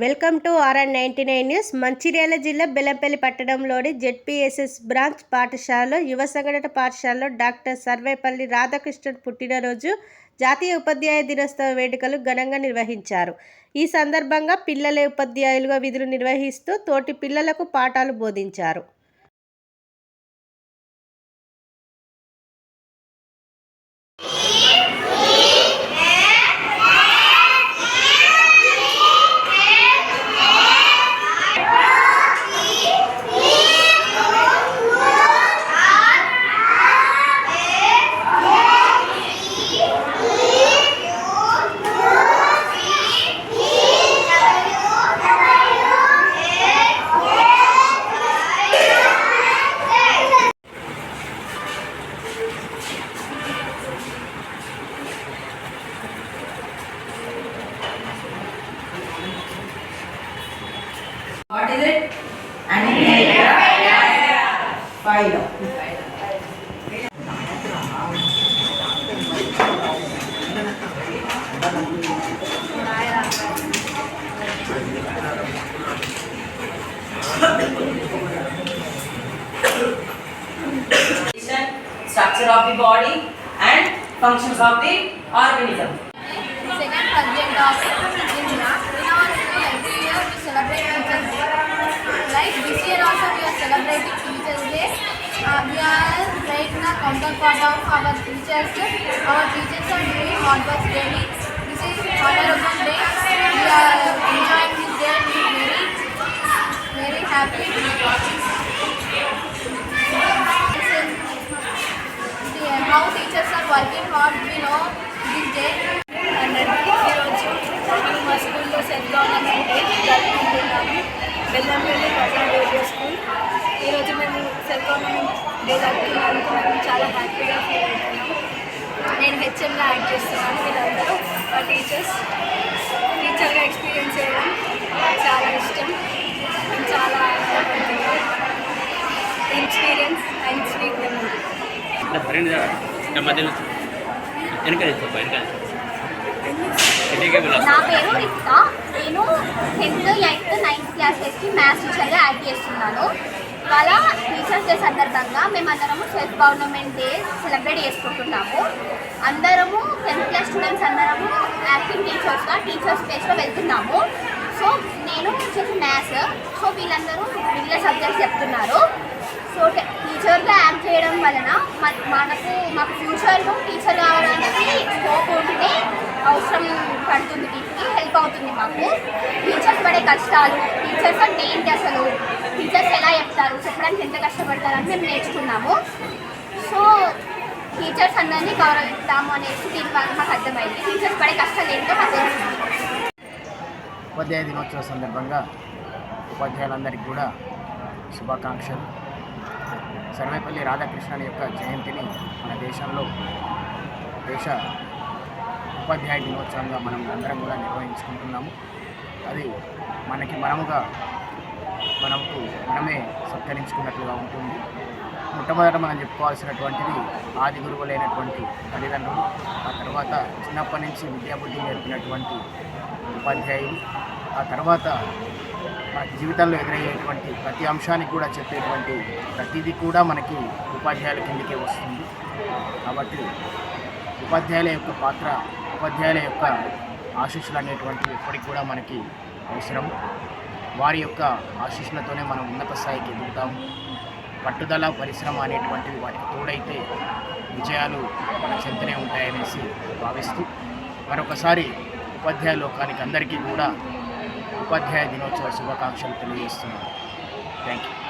Welcome to RR ninety nine news. Mancherial జిల్లా బెల్లంపల్లి పట్టణంలోని ZPSS branch పాఠశాలలో యువ సంఘటన పాఠశాలలో డాక్టర్ సర్వేపల్లి రాధాకృష్ణన్ పుట్టినరోజు జాతీయ ఉపాధ్యాయ దినోత్సవ వేడుకలు ఘనంగా నిర్వహించారు. ఈ సందర్భంగా పిల్లలే ఉపాధ్యాయులుగా విధులు నిర్వహిస్తూ తోటి పిల్లలకు పాఠాలు బోధించారు. Philo. Structure of the body and functions of the organism. second subject of India. In our school, every celebrate Like this year also Uh, we are right now counterpart of our teachers. Our teachers are doing hard work daily. This is honorable day. We are enjoying this day. We are very, very happy. The, how teachers are working hard, we know this day. అందరికీ ఈరోజు మనం మా స్కూల్లో set government day జరుపుకుంటున్నాము బెల్లంపల్లి ప్రజా అనుకున్నాను చాలా హ్యాపీగా ఫీల్ అవుతున్నాము నేను హెచ్ఎంలో యాక్ట్ చేస్తున్నాను వీళ్ళందరూ మా టీచర్స్ టీచర్గా ఎక్స్పీరియన్స్ చేయడం నాకు చాలా ఇష్టం. నేను చాలా ఎక్స్పీరియన్స్ అండ్ స్వీట్ మెమరీ నా పేరు రిక్త నేను టెన్త్ ఎయిత్ నైన్త్ క్లాసెస్కి మ్యాథ్స్ టీచర్గా యాడ్ చేస్తున్నాను. ఇవాళ టీచర్స్ డే సందర్భంగా మేమందరము సెల్ఫ్ గవర్నమెంట్ డే సెలబ్రేట్ చేసుకుంటున్నాము. అందరము టెన్త్ క్లాస్ స్టూడెంట్స్ అందరము యాక్టింగ్ టీచర్స్గా టీచర్స్ ప్లేస్లో వెళ్తున్నాము. సో నేను వచ్చేసి మ్యాథ్స్ సో వీళ్ళందరూ వీళ్ళ సబ్జెక్ట్స్ చెప్తున్నారు. సో టీచర్గా యాడ్ చేయడం వలన మనకు మాకు ఫ్యూచర్లో టీచర్ కావడానికి స్కోప్ ఉంటుంది అవసరం పడుతుంది వీటికి హెల్ప్ అవుతుంది మాకు. టీచర్స్ పడే కష్టాలు టీచర్స్ అంటే ఏంటి అసలు? టీచర్స్ ఎలా చెప్తారు? చెప్పడానికి ఎంత కష్టపడతారని మేము నేర్చుకున్నాము. సో టీచర్స్ అందరినీ గౌరవిస్తాము అనేసి దీని వల్ల మాకు అర్థమైంది. టీచర్స్ పడే కష్టాలు ఏంటో మాకు తెలిసింది ఉపాధ్యాయ దినోత్సవ సందర్భంగా ఉపాధ్యాయులందరికీ కూడా శుభాకాంక్షలు. సర్వేపల్లి రాధాకృష్ణన్ యొక్క జయంతిని మన దేశంలో దేశ ఉపాధ్యాయ దినోత్సవంగా మనం అందరం కూడా నిర్వహించుకుంటున్నాము. అది మనకి మనముగా మనకు మనమే సత్కరించుకున్నట్లుగా ఉంటుంది. మొట్టమొదట మనం చెప్పుకోవాల్సినటువంటిది ఆది గురువులైనటువంటి తల్లిదండ్రులు ఆ తర్వాత చిన్నప్పటి నుంచి విద్యాబుద్ధి నేర్పినటువంటి ఉపాధ్యాయులు ఆ తర్వాత జీవితంలో ఎదురయ్యేటువంటి ప్రతి అంశానికి కూడా చెప్పేటువంటి ప్రతిదీ కూడా మనకి ఉపాధ్యాయుల కిందకే వస్తుంది. కాబట్టి ఉపాధ్యాయుల యొక్క పాత్ర ఉపాధ్యాయుల యొక్క ఆశీస్సులు అనేటువంటివి ఎప్పటికి కూడా మనకి అవసరం. వారి యొక్క ఆశీస్సులతోనే మనం ఉన్నత స్థాయికి ఎదుగుతాం. పట్టుదల పరిశ్రమ అనేటువంటివి వాటికి తోడైతే విజయాలు మన చెంతనే ఉంటాయనేసి భావిస్తూ మరొకసారి ఉపాధ్యాయ లోకానికి అందరికీ కూడా ఉపాధ్యాయ దినోత్సవ శుభాకాంక్షలు తెలియజేస్తున్నాను. Thank you